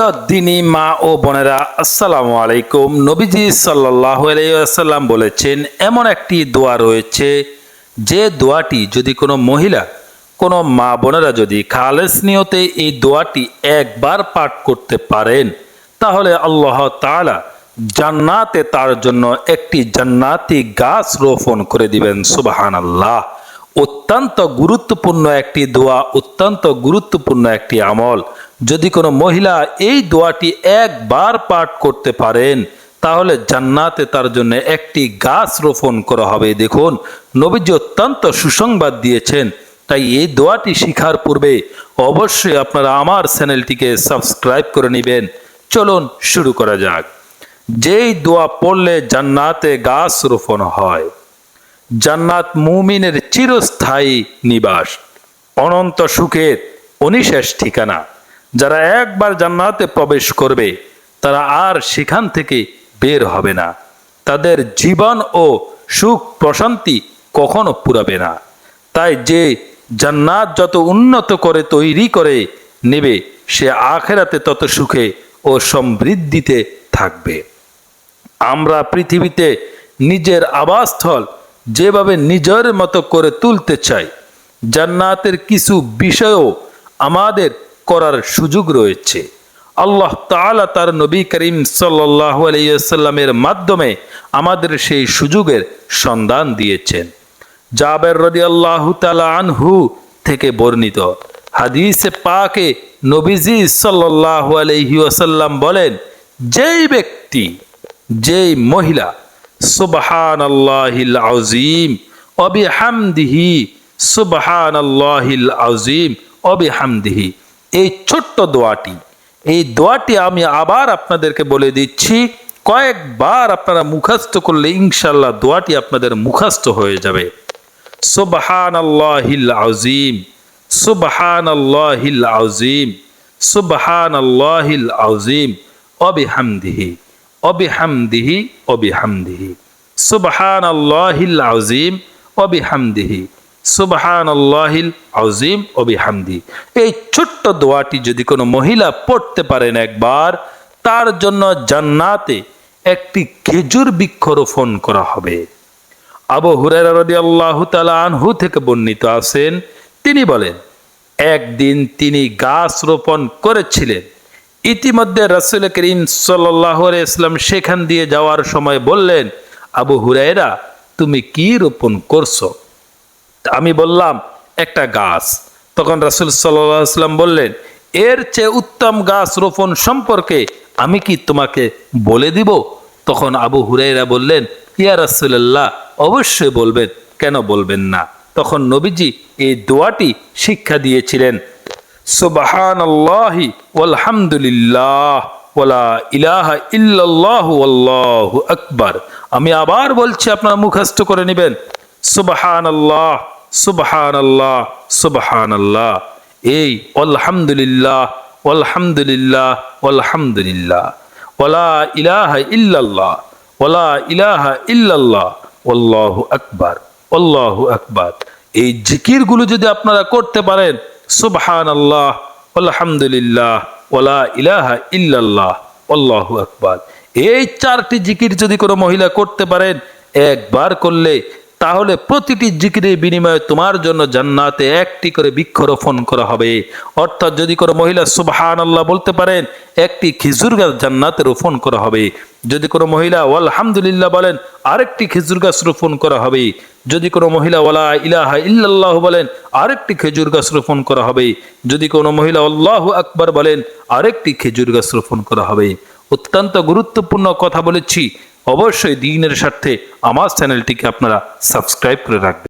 প্রিয় দিনী মা ও বোনেরা, আসসালামু আলাইকুম। নবীজি সাল্লাহ আলাইসাল্লাম বলেছেন, এমন একটি দোয়া রয়েছে, যে দোয়াটি যদি কোনো মহিলা, কোনো মা বোনেরা যদি খালেস নিয়তে এই দোয়াটি একবার পাঠ করতে পারেন, তাহলে আল্লাহ তাআলা জান্নাতে তার জন্য একটি জান্নাতি গাছ রোপণ করে দিবেন সুবাহান আল্লাহ অত্যন্ত গুরুত্বপূর্ণ একটি দোয়া, অত্যন্ত গুরুত্বপূর্ণ একটি আমল। যদি কোনো মহিলা এই দোয়াটি একবার পাঠ করতে পারেন, তাহলে জান্নাতে তার জন্য একটি গাছ রোপণ করা হবে। দেখুন, নবীজি অত্যন্ত সুসংবাদ দিয়েছেন। তাই এই দোয়াটি শিখার পূর্বে অবশ্যই আপনারা আমার চ্যানেলটিকে সাবস্ক্রাইব করে নেবেন। চলুন শুরু করা যাক। যেই দোয়া পড়লে জান্নাতে গাছ রোপণ হয় জান্নাত মুমিনের চিরস্থায়ী নিবাস, অনন্ত সুখের অনিশেষ ঠিকানা। যারা একবার জান্নাতে প্রবেশ করবে, তারা আর সেখান থেকে বের হবে না। তাদের জীবন ও সুখ প্রশান্তি কখনো পুরাবে না। তাই যে জান্নাত যত উন্নত করে তৈরি করে নেবে, সে আখেরাতে তত সুখে ও সমৃদ্ধিতে থাকবে। আমরা পৃথিবীতে নিজের আবাসস্থল যেভাবে নিজের মতো করে তুলতে চাই, জান্নাতের কিছু বিষয়ও আমাদের করার সুযোগ রয়েছে। আল্লাহ তাআলা তার নবী করিম সাল্লাহ মাধ্যমে আমাদের সেই সুযোগের সন্ধান দিয়েছেন। জাবের রদি আল্লাহ তালা আনহু থেকে বর্ণিত হাদিসে পাকে নবীজি সাল্লাহ আলহি ওয়াসাল্লাম বলেন, যেই ব্যক্তি, যেই মহিলা সুবহান আল্লাহিল আজিম অবি হামদিহি সুবহান আল্লাহিল আজিম অবি এই ছোট্ট দোয়াটি, এই দোয়াটি আমি আবার আপনাদেরকে বলে দিচ্ছি, কয়েকবার আপনারা মুখস্থ করলে ইনশাল্লাহ দোয়াটি আপনাদের মুখস্থ হয়ে যাবে। সুবহান আল্লাহিল আজিম সুবহান আল্লাহিল আজিম সুবহান আল্লাহিল আজিম অবিহামদিহি অবিহামদিহি অবিহামদিহি। সুবহান আল্লাহিল আজিম অবিহামদিহি। সুবহান আল্লাহিল আজিম অবিহামদি। এই ছোট্ট দোয়াটি যদি কোনো মহিলা পড়তে পারেন একবার, তার জন্য জান্নাতে একটি খেজুর বৃক্ষরোপণ করা হবে। আবু হুরায়রা রাদিয়াল্লাহু তাআলা আনহু থেকে বর্ণিত আছেন, তিনি বলেন, একদিন তিনি গাছ রোপণ করেছিলেন ইতিমধ্যে রাসূল করিম সাল্লাল্লাহু ইসলাম সেখান দিয়ে যাওয়ার সময় বললেন, আবু হুরাইরা তুমি কি রোপণ করছ? আমি বললাম, একটা গাছ। তখন রাসূল ইসলাম বললেন, এর চেয়ে উত্তম গাছ রোপণ সম্পর্কে আমি কি তোমাকে বলে দিব? তখন আবু হুরাইরা বললেন, ইয়া রাসূলুল্লাহ, অবশ্যই বলবেন। কেন বলবেন না? তখন নবীজি এই দোয়াটি শিক্ষা দিয়েছিলেন। সুবহানাল্লাহি ওয়ালহামদুলিল্লাহ ওয়ালা ইলাহা ইল্লাল্লাহ ওয়াল্লাহু আকবার। আমি আবার বলছি, আপনারা মুখস্থ করে নেবেন। সুবহানাল্লাহ সুবহানাল্লাহ সুবহানাল্লাহ। এই আলহামদুলিল্লাহ আলহামদুলিল্লাহ আলহামদুলিল্লাহ ওয়ালা ইলাহা ইল্লাল্লাহ, ওয়ালা ইলাহা ইল্লাল্লাহ আল্লাহু আকবার আল্লাহু আকবার। এই জিকিরগুলো যদি আপনারা করতে পারেন সুবহান আল্লাহ আলহামদুলিল্লাহ ওলা ইলাহা ইল্লাল্লাহ, আল্লাহু আকবার। এই চারটি জিকির যদি কোনো মহিলা করতে পারেন, একবার করলে তাহলে প্রতিটি জিকিরের বিনিময়ে তোমার জন্য জান্নাতে একটি করে বৃক্ষরোপণ করা হবে। অর্থাৎ যদি কোনো মহিলা সুবহান আল্লাহ বলতে পারেন, একটি খেজুর গাছ জান্নাতে রোপণ করা হবে। যদি কোনো মহিলা আলহামদুলিল্লাহ বলেন, আরেকটি খেজুর গাছ রোপণ করা হবে। যদি কোনো মহিলা ওয়ালা ইলাহা ইল্লাল্লাহ বলেন, আরেকটি খেজুর গাছ রোপণ করা হবে। যদি কোনো মহিলা আল্লাহ আকবার বলেন, আরেকটি খেজুর গাছ রোপণ করা হবে। অত্যন্ত গুরুত্বপূর্ণ কথা বলেছি। অবশ্যই দিনের স্বার্থে আমার চ্যানেলটিকে আপনারা সাবস্ক্রাইব করে রাখবেন।